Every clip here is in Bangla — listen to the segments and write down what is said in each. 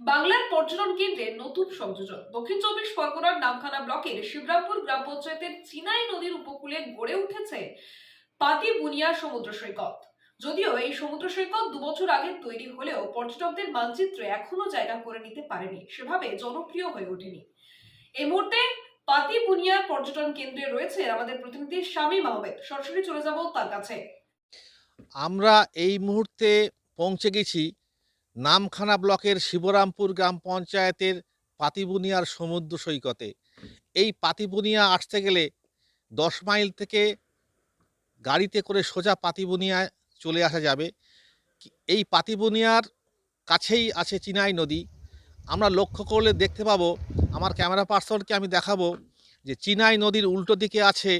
বাংলার পর্যটন কেন্দ্রে নতুন সংযোজন। দক্ষিণ চব্বিশ পরগনার নামখানা ব্লকের শিবরামপুর গ্রাম পঞ্চায়েতের চিনাই নদীর উপকূলে গড়ে উঠেছে পাতি বুনিয়া সমুদ্র সৈকত। যদিও এই সমুদ্র সৈকত দুবছর আগে তৈরি হলেও পর্যটকদের মানচিত্রে এখনও জায়গা করে নিতে পারেনি। সেভাবে জনপ্রিয় হয়ে ওঠেনি। এই মুহূর্তে পাতি বুনিয়া পর্যটন কেন্দ্রে রয়েছে আমাদের প্রতিনিধি শামীম আহমেদ। সরাসরি চলে যাব তার কাছে। আমরা এই মুহূর্তে পৌঁছে গেছি নামখানা ব্লকের শিবরামপুর গ্রাম পঞ্চায়েতের পাতিবুনিয়ার সমুদ্র সৈকতে। এই পাতিবুনিয়া আসতে গেলে দশ মাইল থেকে গাড়িতে করে সোজা পাতিবুনিয়ায় চলে আসা যাবে। এই পাতিবুনিয়ার কাছেই আছে চিনাই নদী। আমরা লক্ষ্য করলে দেখতে পাবো, আমার ক্যামেরা পার্সনকে আমি দেখাবো যে চিনাই নদীর উল্টো দিকে আছে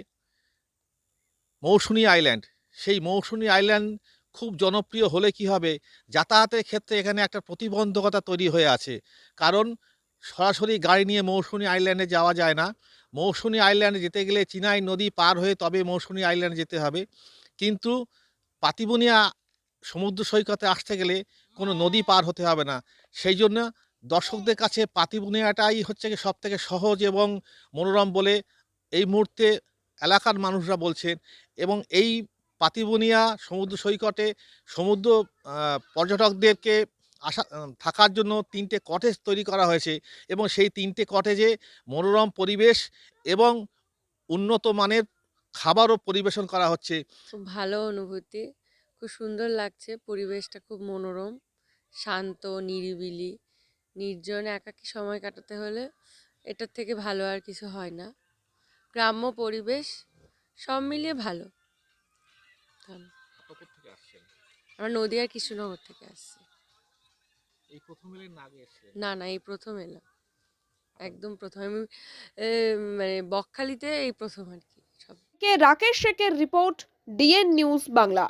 মৌসুনি আইল্যান্ড। সেই মৌসুনি আইল্যান্ড খুব জনপ্রিয় হলে কি হবে? যাতায়াতের ক্ষেত্রে এখানে একটা প্রতিবন্ধকতা তৈরি হয়ে আছে। কারণ সরাসরি গাড়ি নিয়ে মৌসুনি আইল্যান্ডে যাওয়া যায় না। মৌসুনি আইল্যান্ডে যেতে গেলে চিনাই নদী পার হয়ে তবে মৌসুনি আইল্যান্ডে যেতে হবে। কিন্তু পাতিবুনিয়া সমুদ্র সৈকতে আসতে গেলে কোনো নদী পার হতে হবে না। সেই জন্য দর্শকদের কাছে পাতিবুনিয়াটাই হচ্ছে কি সব থেকে সহজ এবং মনোরম বলে এই মুহূর্তে এলাকার মানুষরা বলছেন। এবং এই পাতিবুনিয়া, সমুদ্র সৈকতে, সমুদ্র পর্যটকদেরকে আসা থাকার জন্য তিনটে কটেজ তৈরি করা হয়েছে এবং সেই তিনটে কটেজে মনোরম পরিবেশ এবং উন্নত মানের খাবারও পরিবেশন করা হচ্ছে। খুব ভালো অনুভূতি, খুব সুন্দর লাগছে, পরিবেশটা খুব মনোরম, শান্ত, নিরিবিলি, নির্জন, একাকী সময় কাটাতে হলে এটার থেকে ভালো আর কিছু হয় না। গ্রাম্য পরিবেশ, সব মিলিয়ে ভালো। তাহলে আমরা নদিয়ার কৃষ্ণনগর থেকে আসছি। এই প্রথম এলেন না আগে এসেছিলেন না না এই প্রথম এলাম। একদম প্রথম। আমি এ, মানে বকখালিতে এই প্রথম আর কি সব। কে রাকেশ শেখের রিপোর্ট ডিএন নিউজ বাংলা।